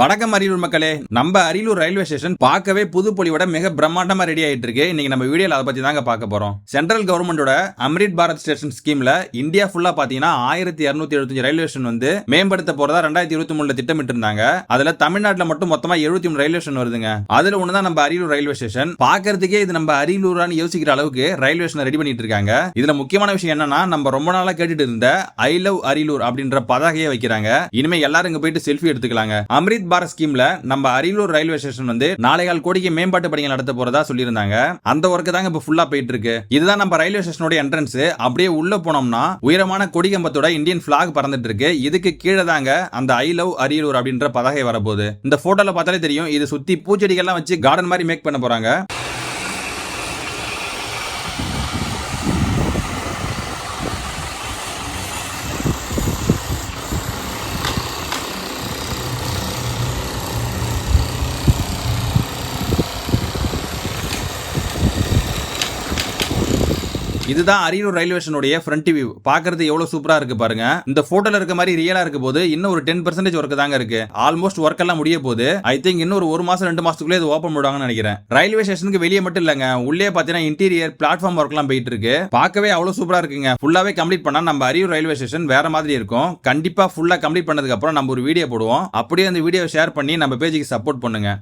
வணக்கம் அரியலூர் மக்களே. நம்ம அரியலூர் ரயில்வே ஸ்டேஷன் பார்க்கவே புது பொலியோட மிக பிரம்மாண்டமா ரெடி ஆயிட்டு இருக்கு இன்னைக்கு நம்ம வீடியோல அதை பத்தி தாங்க பார்க்க போறோம். சென்ட்ரல் கவர்மெண்டோட அம்ரித் பாரத் ஸ்டேஷன் ஸ்கீம்ல இந்தியா ஃபுல்லா பாத்தீங்கன்னா ஆயிரத்தி இருநூத்தி எழுபத்தஞ்சு ரயில்வே ஸ்டேஷன் வந்து மேம்படுத்த போறதா ரெண்டாயிரத்தி இருபத்தி மூணுல திட்டமிட்டு இருந்தாங்க அதுல தமிழ்நாட்டுல மட்டும் மொத்தமா எழுபத்தி மூணு ரயில்வே ஸ்டேஷன் வருதுங்க. அதுல ஒண்ணுதான் நம்ம அரியலூர் ரயில்வே ஸ்டேஷன். பாக்குறதுக்கே இது நம்ம அரியலூரான்னு யோசிக்கிற அளவுக்கு ரயில்வே ஸ்டேஷன் ரெடி பண்ணிட்டு இருக்காங்க. இதுல முக்கியமான விஷயம் என்னன்னா நம்ம ரொம்ப நாளா கேட்டுட்டு இருந்த ஐ லவ் அரியலூர் அப்படின்ற பதாகையை வைக்கிறாங்க. இனிமே எல்லாரும் இங்க போயிட்டு செல்ஃபி எடுத்துக்கலாங்க. அம்ரித் பாரத் ஸ்கீம்ல நம்ம அரியலூர் ரயில்வே ஸ்டேஷன் வந்து நாளைகால் கோடிக்கு மேம்பாட்டு பணிகள் நடத்த போறதா சொல்லியிருந்தாங்க. அந்த ஒர்க்கு தாங்க இப்ப ஃபுல்லா போயிட்டு இருக்கு இதுதான் நம்ம ரயில்வே ஸ்டேஷனோட என்ட்ரன்ஸ் அப்படியே உள்ள போனோம்னா உயரமான கொடி கம்பத்தோட இந்தியன் பிளாக் பறந்துட்டு இருக்கு இதுக்கு கீழே தாங்க அந்த ஐ லவ் அரியலூர் அப்படின்ற பதாகை வரப்போகுது. இந்த போட்டோல பார்த்தாலே தெரியும். இது சுத்தி பூச்செடிகள்லாம் வச்சு கார்டன் மாதிரி மேக் பண்ண போறாங்க. இதுதான் அரியலூர் ரயில்வே ஸ்டேஷனுடைய ஃப்ரண்ட் வியூ பாக்குறது எவ்வளவு சூப்பரா இருக்கு பாருங்க. இந்த போட்டோல இருக்க மாதிரி ரியலா இருக்க போது இன்னும் ஒரு டென் பர்சன்டேஜ் ஒர்க் தாங்க இருக்கு. ஆல்மோஸ்ட் ஒர்க் எல்லாம் முடிய போது ஐ திங்க் இன்னும் ஒரு மாசம் ரெண்டு மாசத்துக்குள்ளே இது ஓப்பன் பண்ணுவாங்கன்னு நினைக்கிறேன். ரயில்வே ஸ்டேஷனுக்கு வெளியே மட்டும் இல்லங்க. உள்ளே பாத்தீங்கன்னா இன்டீரியர் பிளாட்ஃபார்ம் ஒர்க் எல்லாம் போயிட்டு இருக்கு. பார்க்கவே அவ்வளவு சூப்பரா இருக்குங்க. ஃபுல்லாவே கம்ப்ளீட் பண்ணா நம்ம அரியூர் ரயில்வே ஸ்டேஷன் வேற மாதிரி இருக்கும். கண்டிப்பா ஃபுல்லா கம்ப்ளீட் பண்ணதுக்கு அப்புறம் நம்ம ஒரு வீடியோ போடுவோம். அப்படியே அந்த வீடியோ ஷேர் பண்ணி நம்ம பேஜுக்கு சப்போர்ட் பண்ணுங்க.